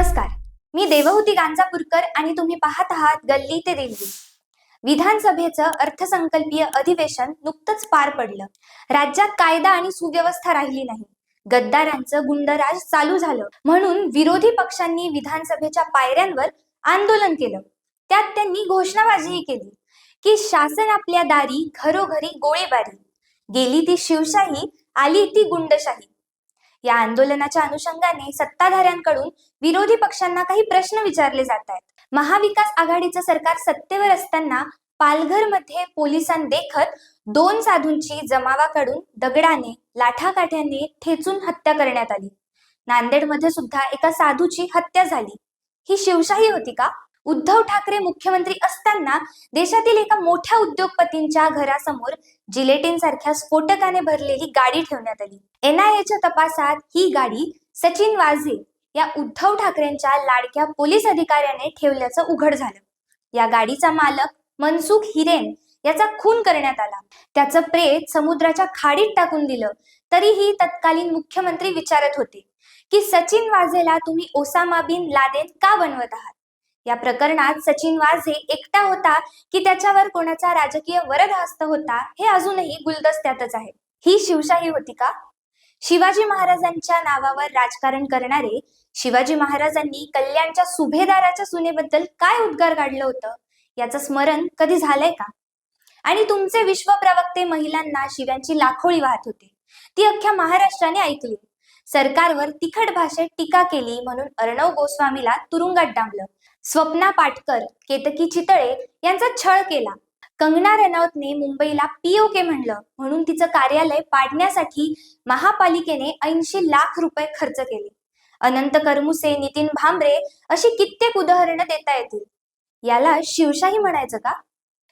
नमस्कार. मी देवहूती गांजापूरकर आणि तुम्ही पाहत आहात गल्ली ते दिल्ली. विधानसभेचं अर्थसंकल्पीय अधिवेशन नुकतंच पार पडलं. राज्यात कायदा आणि सुव्यवस्था राहिली नाही. गद्दारांचं गुंडराज चालू झालं. म्हणून विरोधी पक्षांनी विधानसभेच्या पायऱ्यांवर आंदोलन केलं. त्यात त्यांनी घोषणाबाजीही केली की शासन आपल्या दारी घरोघरी गोळीबारी. गेली ती शिवशाही आली ती गुंडशाही. या आंदोलनाच्या अनुषंगाने सत्ताधाऱ्यांकडून विरोधी पक्षांना काही प्रश्न विचारले जात आहेत. महाविकास आघाडीचं सरकार सत्तेवर असताना पालघरमध्ये पोलिसांदेखत दोन साधूंची जमावाकडून दगडाने लाठाकाठ्याने ठेचून हत्या करण्यात आली. नांदेडमध्ये सुद्धा एका साधूची हत्या झाली. ही शिवशाही होती का? उद्धव ठाकरे मुख्यमंत्री असताना देशातील एका मोठ्या उद्योगपतींच्या घरासमोर जिलेटिन सारख्या स्फोटकाने भरलेली गाडी ठेवण्यात आली. एनआयएच्या तपासात ही गाडी सचिन वाझे या उद्धव ठाकरेंच्या लाडक्या पोलीस अधिकाऱ्याने ठेवल्याचं उघड झालं. या गाडीचा मालक मनसुख हिरेन याचा खून करण्यात आला. त्याचं प्रेत समुद्राच्या खाडीत टाकून दिलं तरीही तत्कालीन मुख्यमंत्री विचारत होते की सचिन वाझेला तुम्ही ओसामा बिन लादेन का बनवत आहात? या प्रकरणात सचिन वाझे एकटा होता की त्याच्यावर कोणाचा राजकीय वरद हस्त होता हे अजूनही गुलदस्त्यातच आहे. ही शिवशाही होती का? शिवाजी महाराजांच्या नावावर राजकारण करणारे शिवाजी महाराजांनी कल्याणच्या सुभेदाराच्या सुनेबद्दल काय उद्गार काढलं होतं? याचं स्मरण कधी झालंय का? आणि तुमचे विश्व प्रवक्ते महिलांना शिव्यांची लाखोळी वाहत होते. ती अख्ख्या महाराष्ट्राने ऐकली. सरकारवर तिखट भाषेत टीका केली म्हणून अर्णव गोस्वामीला तुरुंगात डांबलं. स्वप्ना पाटकर केतकी चितळे यांचा छळ केला. कंगना रनौतने मुंबईला पीओके म्हणलं म्हणून तिचं कार्यालय पाडण्यासाठी महापालिकेने ऐंशी लाख रुपये खर्च केले. अनंत करमुसे नितीन भांबरे अशी कित्येक उदाहरणं देता येतील. याला शिवशाही म्हणायचं का?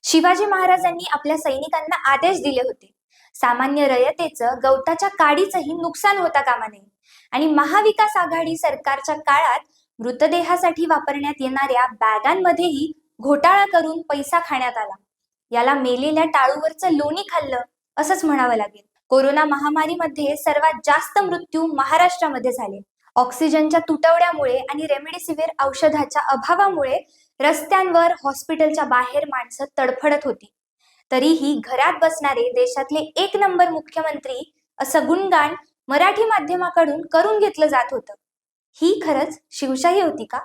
शिवाजी महाराजांनी आपल्या सैनिकांना आदेश दिले होते. सामान्य रयतेचं गवताच्या काडीचंही नुकसान होता कामा नये आणि महाविकास आघाडी सरकारच्या काळात मृतदेहासाठी वापरण्यात येणाऱ्या बॅगांमध्येही घोटाळा करून पैसा खाण्यात आला. याला मेलेल्या टाळूवरचं लोणी खाल्लं असंच म्हणावं लागेल. कोरोना महामारीमध्ये सर्वात जास्त मृत्यू महाराष्ट्रामध्ये झाले. ऑक्सिजनच्या तुटवड्यामुळे आणि रेमडेसिवीर औषधाच्या अभावामुळे रस्त्यांवर हॉस्पिटलच्या बाहेर माणसं तडफडत होती. तरीही घरात बसणारे देशातले एक नंबर मुख्यमंत्री असं गुणगान मराठी माध्यमाकडून करून घेतलं जात होतं. ही खरंच शिवशाही होती का?